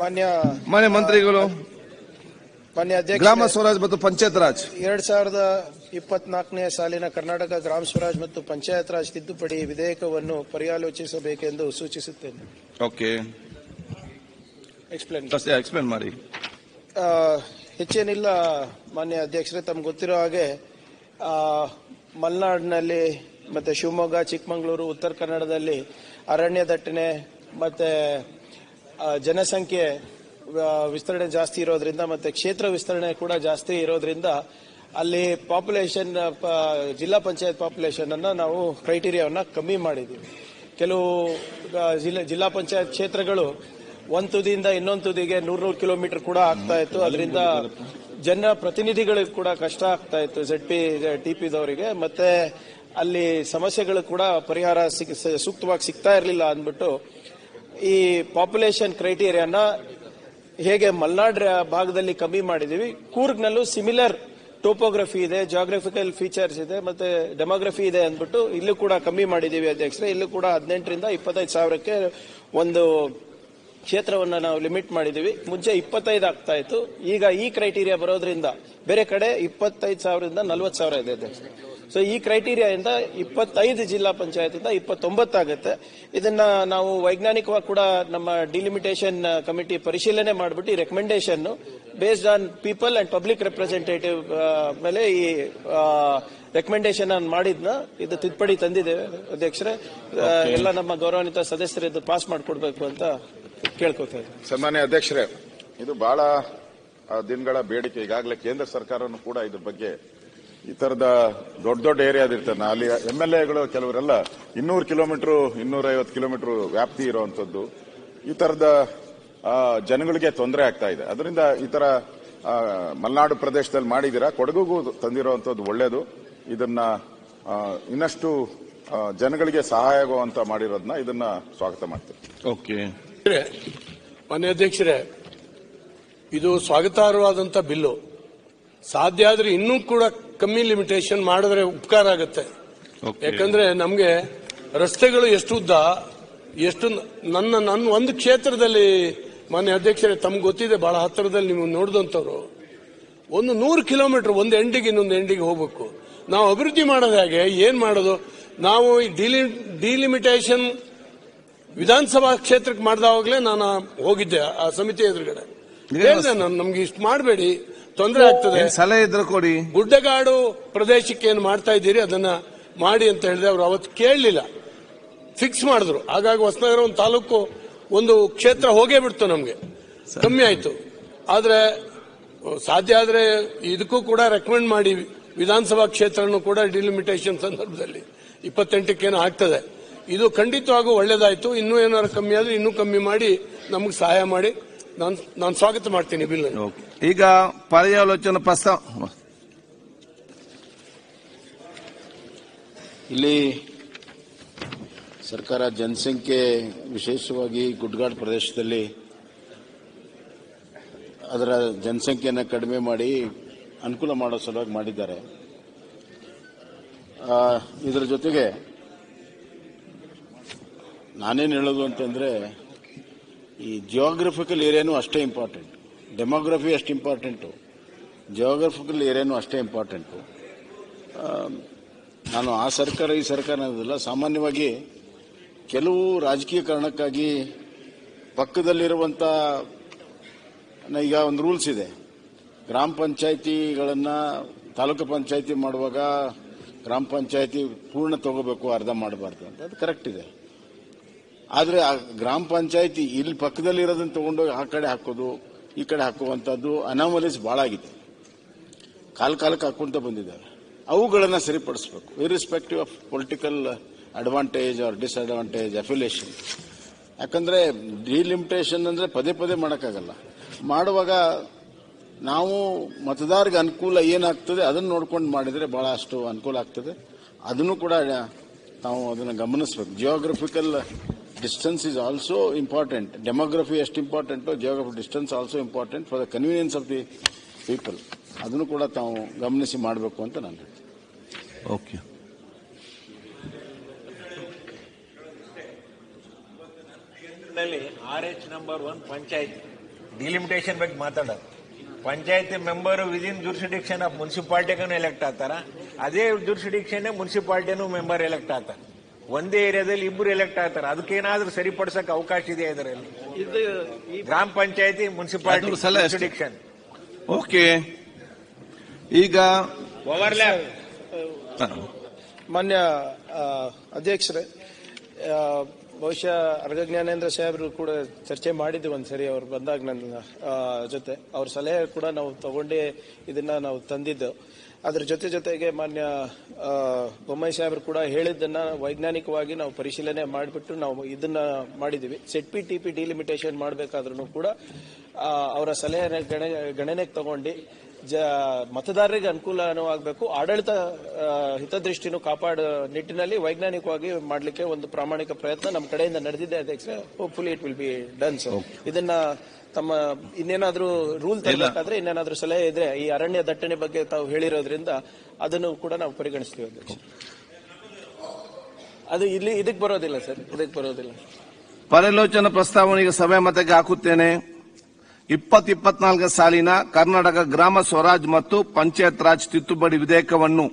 ಮಾನ್ಯ ಮಾನ್ಯ ಮಂತ್ರಿಗಳು ಮಾನ್ಯ ಅಧ್ಯಕ್ಷ ಗ್ರಾಮ ಸ್ವರಾಜ್ ಮತ್ತು ಪಂಚಾಯತ್ ರಾಜ್. ಎರಡ್ ಸಾವಿರದ ಇಪ್ಪತ್ನಾಲ್ಕನೇ ಸಾಲಿನ ಕರ್ನಾಟಕ ಗ್ರಾಮ ಸ್ವರಾಜ್ ಮತ್ತು ಪಂಚಾಯತ್ ರಾಜ್ ತಿದ್ದುಪಡಿ ವಿಧೇಯಕವನ್ನು ಪರ್ಯಾಲೋಚಿಸಬೇಕೆಂದು ಸೂಚಿಸುತ್ತೇನೆ. ಓಕೆ. ಎಕ್ಸ್ಪ್ಲೇನ್ ಎಕ್ಸ್ಪ್ಲೇನ್ ಮಾಡಿ. ಹೆಚ್ಚೇನಿಲ್ಲ ಮಾನ್ಯ ಅಧ್ಯಕ್ಷರೇ ತಮ್ಗೆ ಗೊತ್ತಿರೋ ಹಾಗೆ ಮಲೆನಾಡಿನಲ್ಲಿ ಮತ್ತೆ ಶಿವಮೊಗ್ಗ ಚಿಕ್ಕಮಗಳೂರು ಉತ್ತರ ಕನ್ನಡದಲ್ಲಿ ಅರಣ್ಯ ದಟ್ಟಣೆ ಮತ್ತೆ ಜನಸಂಖ್ಯೆ ವಿಸ್ತರಣೆ ಜಾಸ್ತಿ ಇರೋದ್ರಿಂದ ಮತ್ತೆ ಕ್ಷೇತ್ರ ವಿಸ್ತರಣೆ ಕೂಡ ಜಾಸ್ತಿ ಇರೋದ್ರಿಂದ ಅಲ್ಲಿ ಪಾಪ್ಯುಲೇಷನ್ ಜಿಲ್ಲಾ ಪಂಚಾಯತ್ ಪಾಪ್ಯುಲೇಷನ್ ಅನ್ನ ನಾವು ಕ್ರೈಟೀರಿಯಾವನ್ನ ಕಮ್ಮಿ ಮಾಡಿದ್ದೀವಿ. ಕೆಲವು ಜಿಲ್ಲಾ ಜಿಲ್ಲಾ ಪಂಚಾಯತ್ ಕ್ಷೇತ್ರಗಳು ಒಂದ್ ತುದಿಯಿಂದ ಇನ್ನೊಂದು ತುದಿಗೆ ನೂರ್ ನೂರು ಕಿಲೋಮೀಟರ್ ಕೂಡ ಆಗ್ತಾ ಇತ್ತು. ಅದರಿಂದ ಜನ ಪ್ರತಿನಿಧಿಗಳಿಗೆ ಕೂಡ ಕಷ್ಟ ಆಗ್ತಾ ಇತ್ತು. ಜೆಡ್ ಪಿ ಪಿದವರಿಗೆ ಮತ್ತೆ ಅಲ್ಲಿ ಸಮಸ್ಯೆಗಳು ಕೂಡ ಪರಿಹಾರ ಸೂಕ್ತವಾಗಿ ಸಿಗ್ತಾ ಇರಲಿಲ್ಲ ಅಂದ್ಬಿಟ್ಟು ಈ ಪಾಪ್ಯುಲೇಷನ್ ಕ್ರೈಟೀರಿಯಾನ ಹೇಗೆ ಮಲ್ನಾಡ್ ಭಾಗದಲ್ಲಿ ಕಮ್ಮಿ ಮಾಡಿದೀವಿ ಕೂರ್ಗ್ನಲ್ಲೂ ಸಿಮಿಲರ್ ಟೋಪೋಗ್ರಫಿ ಇದೆ ಜಾಗ್ರಫಿಕಲ್ ಫೀಚರ್ಸ್ ಇದೆ, ಮತ್ತೆ ಡೆಮೋಗ್ರಫಿ ಇದೆ ಅಂದ್ಬಿಟ್ಟು ಇಲ್ಲೂ ಕೂಡ ಕಮ್ಮಿ ಮಾಡಿದೀವಿ ಅಧ್ಯಕ್ಷರೇ. ಇಲ್ಲೂ ಕೂಡ ಹದಿನೆಂಟರಿಂದ ಇಪ್ಪತ್ತೈದು ಸಾವಿರಕ್ಕೆ ಒಂದು ಕ್ಷೇತ್ರವನ್ನ ನಾವು ಲಿಮಿಟ್ ಮಾಡಿದೀವಿ. ಮುಂಚೆ ಇಪ್ಪತ್ತೈದು ಆಗ್ತಾ ಇತ್ತು. ಈಗ ಈ ಕ್ರೈಟೀರಿಯಾ ಬರೋದ್ರಿಂದ ಬೇರೆ ಕಡೆ ಇಪ್ಪತ್ತೈದು ಸಾವಿರದಿಂದ ನಲ್ವತ್ತು ಸಾವಿರ ಇದೆ ಸೊ ಈ ಕ್ರೈಟೀರಿಯಾದಿಂದ ಇಪ್ಪತ್ತೈದು ಜಿಲ್ಲಾ ಪಂಚಾಯತ್ ಇಂದ ಇಪ್ಪತ್ತೊಂಬತ್ತಾಗುತ್ತೆ ಇದನ್ನ ನಾವು ವೈಜ್ಞಾನಿಕವಾಗಿ ಕೂಡ ನಮ್ಮ ಡಿಲಿಮಿಟೇಷನ್ ಕಮಿಟಿ ಪರಿಶೀಲನೆ ಮಾಡಿಬಿಟ್ಟು ಈ recommendation based on people and public representative ಮೇಲೆ ಈ ರೆಕಮೆಂಡೇಶನ್ ಮಾಡಿದ್ನ ಇದು ತಿದ್ದುಪಡಿ ತಂದಿದ್ದೇವೆ ಅಧ್ಯಕ್ಷರೇ. ಎಲ್ಲ ನಮ್ಮ ಗೌರವಾನ್ವಿತ ಸದಸ್ಯರು ಇದು ಪಾಸ್ ಮಾಡಿಕೊಡ್ಬೇಕು ಅಂತ ಕೇಳ್ಕೊತಾ ಇದ್ದೀನಿ. ಸನ್ಮಾನ್ಯ ಅಧ್ಯಕ್ಷರೇ ಇದು ಬಹಳ ದಿನಗಳ ಬೇಡಿಕೆ. ಈಗಾಗಲೇ ಕೇಂದ್ರ ಸರ್ಕಾರನು ಕೂಡ ಇದ್ರ ಬಗ್ಗೆ ಈ ತರದ ದೊಡ್ಡ ದೊಡ್ಡ ಏರಿಯಾದಿರ್ತದೆ ಅಲ್ಲಿ ಎಂ ಎಲ್ ಎಗಳು ಕೆಲವರೆಲ್ಲ ಇನ್ನೂರು ಕಿಲೋಮೀಟರ್ ಇನ್ನೂರೈವತ್ತು ಕಿಲೋಮೀಟರ್ ವ್ಯಾಪ್ತಿ ಇರುವಂತದ್ದು ಈ ತರದ ಜನಗಳಿಗೆ ತೊಂದರೆ ಆಗ್ತಾ ಇದೆ. ಅದರಿಂದ ಈ ತರ ಮಲೆನಾಡು ಪ್ರದೇಶದಲ್ಲಿ ಮಾಡಿದಿರಾ ಕೊಡಗುಗೂ ತಂದಿರುವಂತದ್ದು ಒಳ್ಳೇದು. ಇದನ್ನ ಇನ್ನಷ್ಟು ಜನಗಳಿಗೆ ಸಹಾಯ ಆಗುವಂತ ಮಾಡಿರೋದನ್ನ ಇದನ್ನ ಸ್ವಾಗತ ಮಾಡ್ತೀವಿ ಓಕೆ. ಮಾನ್ಯ ಅಧ್ಯಕ್ಷರೇ ಇದು ಸ್ವಾಗತಾರ್ಹವಾದಂಥ ಬಿಲ್ಲು. ಸಾಧ್ಯ ಆದ್ರೆ ಇನ್ನೂ ಕೂಡ ಕಮ್ಮಿ ಲಿಮಿಟೇಷನ್ ಮಾಡಿದ್ರೆ ಉಪಕಾರ ಆಗುತ್ತೆ. ಯಾಕಂದ್ರೆ ನಮಗೆ ರಸ್ತೆಗಳು ಎಷ್ಟು ಉದ್ದ ಎಷ್ಟು ನನ್ನ ನನ್ನ ಒಂದು ಕ್ಷೇತ್ರದಲ್ಲಿ ಮಾನ್ಯ ಅಧ್ಯಕ್ಷರೇ ತಮ್ಗೆ ಗೊತ್ತಿದೆ ಬಹಳ ಹತ್ತಿರದಲ್ಲಿ ನೀವು ನೋಡಿದಂಥವ್ರು. ಒಂದು ನೂರು ಕಿಲೋಮೀಟರ್ ಒಂದು ಎಂಡಿಗೆ ಇನ್ನೊಂದು ಎಂಡಿಗೆ ಹೋಗ್ಬೇಕು. ನಾವು ಅಭಿವೃದ್ಧಿ ಮಾಡೋದು ಹೇಗೆ ಏನು ಮಾಡೋದು? ನಾವು ಈ ಡಿಲಿಮಿಟೇಷನ್ ವಿಧಾನಸಭಾ ಕ್ಷೇತ್ರಕ್ಕೆ ಮಾಡಿದಾವಾಗಲೇ ನಾನು ಹೋಗಿದ್ದೆ ಆ ಸಮಿತಿ ಎದುರುಗಡೆ. ಹೇಳಿದೆ ನಾನು ನಮ್ಗೆ ಇಷ್ಟು ಮಾಡಬೇಡಿ ತೊಂದರೆ ಆಗ್ತದೆ. ಸಲಹೆ ಇದ್ರೆ ಕೊಡಿ. ಗುಡ್ಡಗಾಡು ಪ್ರದೇಶಕ್ಕೆ ಏನು ಮಾಡ್ತಾ ಇದ್ದೀರಿ ಅದನ್ನ ಮಾಡಿ ಅಂತ ಹೇಳಿದ್ರೆ ಅವರು ಅವತ್ತು ಕೇಳಲಿಲ್ಲ. ಫಿಕ್ಸ್ ಮಾಡಿದ್ರು. ಹಾಗಾಗಿ ಹೊಸನಗರ ಒಂದು ತಾಲೂಕು ಒಂದು ಕ್ಷೇತ್ರ ಹೋಗೇ ಬಿಡ್ತು ನಮಗೆ. ಕಮ್ಮಿ ಆಯಿತು. ಆದರೆ ಸಾಧ್ಯ ಆದರೆ ಇದಕ್ಕೂ ಕೂಡ ರೆಕಮೆಂಡ್ ಮಾಡಿ ವಿಧಾನಸಭಾ ಕ್ಷೇತ್ರನೂ ಕೂಡ ಡಿಲಿಮಿಟೇಷನ್ ಸಂದರ್ಭದಲ್ಲಿ. ಇಪ್ಪತ್ತೆಂಟಕ್ಕೇನು ಆಗ್ತದೆ. ಇದು ಖಂಡಿತವಾಗೂ ಒಳ್ಳೇದಾಯಿತು. ಇನ್ನೂ ಏನಾದ್ರು ಕಮ್ಮಿ ಆದ್ರೆ ಇನ್ನೂ ಕಮ್ಮಿ ಮಾಡಿ ನಮಗೆ ಸಹಾಯ ಮಾಡಿ. ನಾನು ನಾನು ಸ್ವಾಗತ ಮಾಡ್ತೀನಿ ಬಿಲ್ ಓಕೆ. ಈಗ ಪರ್ಯಾಲೋಚನೆ ಪ್ರಸ್ತಾವ ಇಲ್ಲಿ ಸರ್ಕಾರ ಜನಸಂಖ್ಯೆ ವಿಶೇಷವಾಗಿ ಗುಡ್ಗಾಡ್ ಪ್ರದೇಶದಲ್ಲಿ ಅದರ ಜನಸಂಖ್ಯೆಯನ್ನು ಕಡಿಮೆ ಮಾಡಿ ಅನುಕೂಲ ಮಾಡೋ ಸಲುವಾಗಿ ಮಾಡಿದ್ದಾರೆ. ಆ, ಇದರ ಜೊತೆಗೆ ನಾನೇನು ಹೇಳೋದು ಅಂತಂದ್ರೆ, ಈ ಜಿಯೋಗ್ರಫಿಕಲ್ ಏರಿಯಾನು ಅಷ್ಟೇ ಇಂಪಾರ್ಟೆಂಟ್ ಡೆಮೋಗ್ರಫಿ ಅಷ್ಟು ಇಂಪಾರ್ಟೆಂಟು ಜಿಯೋಗ್ರಫಿಕಲ್ ಏರಿಯಾನು ಅಷ್ಟೇ ಇಂಪಾರ್ಟೆಂಟು ನಾನು ಆ ಸರ್ಕಾರ, ಈ ಸರ್ಕಾರ ಅನ್ನೋದಿಲ್ಲ, ಸಾಮಾನ್ಯವಾಗಿ ಕೆಲವು ರಾಜಕೀಯ ಕಾರಣಕ್ಕಾಗಿ ಪಕ್ಕದಲ್ಲಿರುವಂಥ ಈಗ ಒಂದು ರೂಲ್ಸ್ ಇದೆ. ಗ್ರಾಮ ಪಂಚಾಯಿತಿಗಳನ್ನು ತಾಲೂಕು ಪಂಚಾಯಿತಿ ಮಾಡುವಾಗ ಗ್ರಾಮ ಪಂಚಾಯಿತಿ ಪೂರ್ಣ ತಗೋಬೇಕು, ಅರ್ಧ ಮಾಡಬಾರ್ದು ಅಂತ. ಅದು ಕರೆಕ್ಟ್ ಇದೆ. ಆದರೆ ಆ ಗ್ರಾಮ ಪಂಚಾಯಿತಿ ಇಲ್ಲಿ ಪಕ್ಕದಲ್ಲಿ ಇರೋದನ್ನ ತಗೊಂಡೋಗಿ ಆ ಕಡೆ ಹಾಕೋದು, ಈ ಕಡೆ ಹಾಕುವಂಥದ್ದು ಅನಾಮಲೀಸ್ ಭಾಳ ಆಗಿದೆ. ಕಾಲ ಕಾಲಕ್ಕೆ ಹಾಕೊಂತ ಬಂದಿದ್ದಾರೆ. ಅವುಗಳನ್ನು ಸರಿಪಡಿಸಬೇಕು. Irrespective of political advantage or disadvantage affiliation ಯಾಕಂದ್ರೆ ಡಿಲಿಮಿಟೇಷನ್ ಅಂದ್ರೆ ಪದೇ ಪದೇ ಮಾಡೋಕ್ಕಾಗಲ್ಲ. ಮಾಡುವಾಗ ನಾವು ಮತದಾರರಿಗೆ ಅನುಕೂಲ ಏನಾಗ್ತದೆ ಅದನ್ನು ನೋಡ್ಕೊಂಡು ಮಾಡಿದರೆ ಬಹಳ ಅಷ್ಟು ಅನುಕೂಲ ಆಗ್ತದೆ. ಅದನ್ನು ಕೂಡ ನಾವು ಅದನ್ನು ಗಮನಿಸಬೇಕು. Geographical distance is also important demography ಎಷ್ಟು important geography distance also important for the convenience of the people ಅದನ್ನು ಕೂಡ ತಾವು ಗಮನಿಸಿ ಮಾಡಬೇಕು ಅಂತ ನಾನು ಹೇಳ್ತೀನಿ. Okay R H number one panchayat. Delimitation ಬಗ್ಗೆ ಮಾತಾಡೋದು. ಪಂಚಾಯತಿ ಮೆಂಬರ್ ವಿದಿನ್ ಜುರ್ಸಿಡಿಕ್ಷನ್ ಆಫ್ ಮುನ್ಸಿಪಾಲ್ಟಿಗೂ ಎಲೆಕ್ಟ್ ಆಗ್ತಾರ? ಅದೇ ಜುರ್ಸಿಡಿಕ್ಷನ್ ಮುನ್ಸಿಪಾಲ್ಟಿನೂ ಮೆಂಬರ್ ಎಲೆಕ್ಟ್ ಆಗ್ತಾರೆ? ಒಂದೇ ಏರಿಯಾದಲ್ಲಿ ಇಬ್ಬರು ಎಲೆಕ್ಟ್ ಆಗ್ತಾರೆ. ಅದಕ್ಕೇನಾದ್ರೂ ಸರಿಪಡಿಸಕ್ಕೆ ಅವಕಾಶ ಇದೆ ಇದರಲ್ಲಿ ಗ್ರಾಮ ಪಂಚಾಯತಿ ಮುನ್ಸಿಪಾಲಿಟಿ. ಓಕೆ. ಈಗ ಮಾನ್ಯ ಅಧ್ಯಕ್ಷರೇ ಆ, ಬಹುಶಃ ಅರ್ಗ ಜ್ಞಾನೇಂದ್ರ ಸಾಹೇಬರು ಕೂಡ ಚರ್ಚೆ ಮಾಡಿದ್ವಿ ಒಂದ್ಸರಿ, ಅವ್ರು ಬಂದಾಗ ನನ್ನ ಜೊತೆ. ಅವ್ರ ಸಲಹೆ ಕೂಡ ನಾವು ತಗೊಂಡೇ ಇದನ್ನ ನಾವು ತಂದಿದ್ದು. ಅದ್ರ ಜೊತೆ ಜೊತೆಗೆ ಮಾನ್ಯ ಬೊಮ್ಮಾಯಿ ಸಾಹೇಬರು ಕೂಡ ಹೇಳಿದ್ದನ್ನ ವೈಜ್ಞಾನಿಕವಾಗಿ ನಾವು ಪರಿಶೀಲನೆ ಮಾಡಿಬಿಟ್ಟು ನಾವು ಇದನ್ನ ಮಾಡಿದೀವಿ set P T P delimitation ಮಾಡಬೇಕಾದ್ರೂ ಕೂಡ ಅವರ ಸಲಹೆ ಗಣ ಗಣನೆಗೆ ತಗೊಂಡು ಜ ಮತದಾರರಿಗೆ ಅನುಕೂಲನೂ ಆಗಬೇಕು ಆಡಳಿತ ಹಿತದೃಷ್ಟಿನೂ ಕಾಪಾಡೋ ನಿಟ್ಟಿನಲ್ಲಿ ವೈಜ್ಞಾನಿಕವಾಗಿ ಮಾಡಲಿಕ್ಕೆ ಒಂದು ಪ್ರಾಮಾಣಿಕ ಪ್ರಯತ್ನ ನಮ್ಮ ಕಡೆಯಿಂದ ನಡೆದಿದೆ ಅಧ್ಯಕ್ಷ hopefully it will be done sir ಇದನ್ನ ತಮ್ಮ ಇನ್ನೇನಾದ್ರೂ ರೂಲ್ ತರಬೇಕಾದ್ರೆ ಇನ್ನೇನಾದ್ರೂ ಸಲಹೆ ಇದ್ರೆ ಈ ಅರಣ್ಯ ದಟ್ಟಣೆ ಬಗ್ಗೆ ತಾವು ಹೇಳಿರೋದ್ರಿಂದ ಅದನ್ನು ಕೂಡ ನಾವು ಪರಿಗಣಿಸ್ತೀವಿ ಅಧ್ಯಕ್ಷ ಅದು ಇಲ್ಲಿ ಇದಕ್ಕೆ ಬರೋದಿಲ್ಲ ಸರ್ ಇದಕ್ಕೆ ಬರೋದಿಲ್ಲ. ಪರಲೋಚನ ಪ್ರಸ್ತಾವನೆಗೆ ಸಭೆ ಮತಕ್ಕೆ ಹಾಕುತ್ತೇನೆ. ಇಪ್ಪತ್ ಇಪ್ಪತ್ನಾಲ್ಕು ಸಾಲಿನ ಕರ್ನಾಟಕ ಗ್ರಾಮ ಸ್ವರಾಜ್ ಮತ್ತು ಪಂಚಾಯತ್ ರಾಜ್ ತಿದ್ದುಪಡಿ ವಿಧೇಯಕವನ್ನು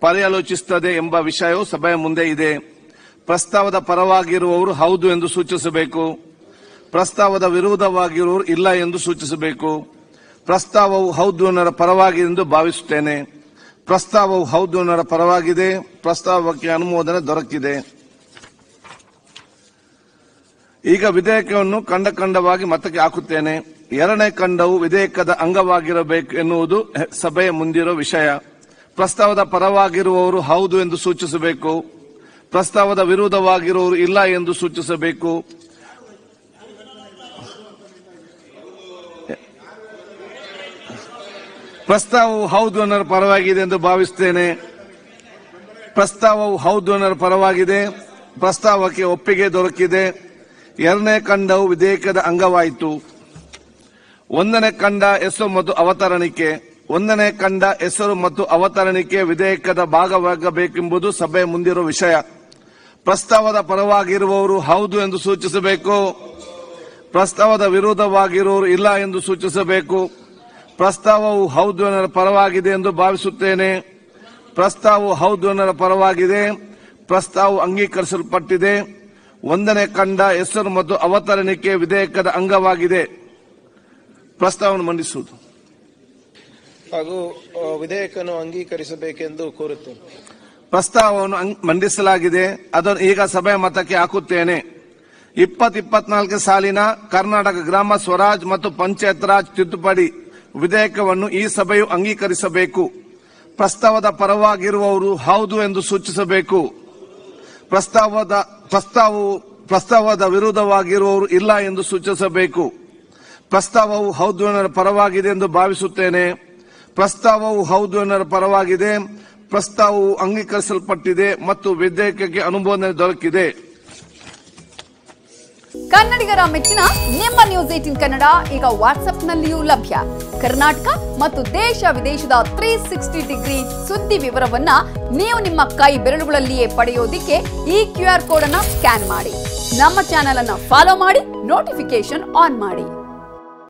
ಪರ್ಯಾಲೋಚಿಸುತ್ತದೆ ಎಂಬ ವಿಷಯವು ಸಭೆಯ ಮುಂದೆ ಇದೆ. ಪ್ರಸ್ತಾವದ ಪರವಾಗಿರುವವರು ಹೌದು ಎಂದು ಸೂಚಿಸಬೇಕು. ಪ್ರಸ್ತಾವದ ವಿರೋಧವಾಗಿರುವವರು ಇಲ್ಲ ಎಂದು ಸೂಚಿಸಬೇಕು. ಪ್ರಸ್ತಾವವು ಹೌದು ಅನ್ನರ ಪರವಾಗಿದೆ ಎಂದು ಭಾವಿಸುತ್ತೇನೆ. ಪ್ರಸ್ತಾವವು ಹೌದು ಅನ್ನರ ಪರವಾಗಿದೆ. ಪ್ರಸ್ತಾವಕ್ಕೆ ಅನುಮೋದನೆ ದೊರಕಿದೆ. ಈಗ ವಿಧೇಯಕವನ್ನು ಕಂಡ ಕಂಡವಾಗಿ ಮತಕ್ಕೆ ಹಾಕುತ್ತೇನೆ. ಎರಡನೇ ಖಂಡವು ವಿಧೇಯಕದ ಅಂಗವಾಗಿರಬೇಕು ಎನ್ನುವುದು ಸಭೆಯ ಮುಂದಿರೋ ವಿಷಯ. ಪ್ರಸ್ತಾವದ ಪರವಾಗಿರುವವರು ಹೌದು ಎಂದು ಸೂಚಿಸಬೇಕು. ಪ್ರಸ್ತಾವದ ವಿರೋಧವಾಗಿರುವವರು ಇಲ್ಲ ಎಂದು ಸೂಚಿಸಬೇಕು. ಪ್ರಸ್ತಾವವು ಹೌದು ಅನ್ನರ ಪರವಾಗಿದೆ ಎಂದು ಭಾವಿಸುತ್ತೇನೆ. ಪ್ರಸ್ತಾವವು ಹೌದು ಅನ್ನರ ಪರವಾಗಿದೆ. ಪ್ರಸ್ತಾವಕ್ಕೆ ಒಪ್ಪಿಗೆ ದೊರಕಿದೆ. ಎರಡನೇ ಖಂಡವು ವಿಧೇಯಕದ ಅಂಗವಾಯಿತು. ಒಂದನೇ ಕಂಡ ಹೆಸರು ಮತ್ತು ಅವತರಣಿಕೆ, ಒಂದನೇ ಕಂಡ ಹೆಸರು ಮತ್ತು ಅವತರಣಿಕೆ ವಿಧೇಯಕದ ಭಾಗವಾಗಬೇಕೆಂಬುದು ಸಭೆ ಮುಂದಿರುವ ವಿಷಯ. ಪ್ರಸ್ತಾವದ ಪರವಾಗಿರುವವರು ಹೌದು ಎಂದು ಸೂಚಿಸಬೇಕು. ಪ್ರಸ್ತಾವದ ವಿರೋಧವಾಗಿರುವವರು ಇಲ್ಲ ಎಂದು ಸೂಚಿಸಬೇಕು. ಪ್ರಸ್ತಾವವು ಹೌದು ಅನ್ನರ ಪರವಾಗಿದೆ ಎಂದು ಭಾವಿಸುತ್ತೇನೆ. ಪ್ರಸ್ತಾವವು ಹೌದು ಅನ್ನರ ಪರವಾಗಿದೆ. ಪ್ರಸ್ತಾವವು ಅಂಗೀಕರಿಸಲ್ಪಟ್ಟಿದೆ. ಒಂದನೇ ಕಂಡ ಹೆಸರು ಮತ್ತು ಅವತರಣಿಕೆ ವಿಧೇಯಕದ ಅಂಗವಾಗಿದೆ. ಪ್ರಸ್ತಾವವನ್ನು ಮಂಡಿಸುವುದು. ಹಾಗೂ ವಿಧೇಯಕವನ್ನು ಅಂಗೀಕರಿಸಬೇಕೆಂದು ಕೋರುತ್ತೇನೆ. ಪ್ರಸ್ತಾವವನ್ನು ಮಂಡಿಸಲಾಗಿದೆ. ಅದನ್ನು ಈಗ ಸಭೆಯ ಮತಕ್ಕೆ ಹಾಕುತ್ತೇನೆ. ಇಪ್ಪತ್ ಇಪ್ಪತ್ನಾಲ್ಕು ಸಾಲಿನ ಕರ್ನಾಟಕ ಗ್ರಾಮ ಸ್ವರಾಜ್ ಮತ್ತು ಪಂಚಾಯತ್ ರಾಜ್ ತಿದ್ದುಪಡಿ ವಿಧೇಯಕವನ್ನು ಈ ಸಭೆಯು ಅಂಗೀಕರಿಸಬೇಕು. ಪ್ರಸ್ತಾವದ ಪರವಾಗಿರುವವರು ಹೌದು ಎಂದು ಸೂಚಿಸಬೇಕು. ಪ್ರಸ್ತಾವದ ಪ್ರಸ್ತಾವವು ಪ್ರಸ್ತಾವದ ವಿರುದ್ಧವಾಗಿರುವವರು ಇಲ್ಲ ಎಂದು ಸೂಚಿಸಬೇಕು. ಪ್ರಸ್ತಾವವು ಹೌದು ಅನ್ನರ ಪರವಾಗಿದೆ ಎಂದು ಭಾವಿಸುತ್ತೇನೆ. ಪ್ರಸ್ತಾವವು ಹೌದು ಅನ್ನರ ಪರವಾಗಿದೆ. ಪ್ರಸ್ತಾವವು ಅಂಗೀಕರಿಸಲ್ಪಟ್ಟಿದೆ ಮತ್ತು ವಿಧೇಯಕಕ್ಕೆ ಅನುಮೋದನೆ ದೊರಕಿದೆ. ಕನ್ನಡಿಗರ ಮೆಚ್ಚಿನ ನಿಮ್ಮ ನ್ಯೂಸ್ ಏಟಿನ್ ಕನ್ನಡ ಈಗ ವಾಟ್ಸ್ಆಪ್ನಲ್ಲಿಯೂ ಲಭ್ಯ. ಕರ್ನಾಟಕ ಮತ್ತು ದೇಶ ವಿದೇಶದ ತ್ರೀ ಸಿಕ್ಸ್ಟಿ ಡಿಗ್ರಿ ಸುದ್ದಿ ವಿವರವನ್ನ ನೀವು ನಿಮ್ಮ ಕೈ ಬೆರಳುಗಳಲ್ಲಿಯೇ ಪಡೆಯೋದಿಕ್ಕೆ ಈ ಕ್ಯೂ ಆರ್ ಕೋಡ್ ಅನ್ನ ಸ್ಕ್ಯಾನ್ ಮಾಡಿ. ನಮ್ಮ ಚಾನೆಲ್ ಅನ್ನ ಫಾಲೋ ಮಾಡಿ ನೋಟಿಫಿಕೇಶನ್ ಆನ್ ಮಾಡಿ.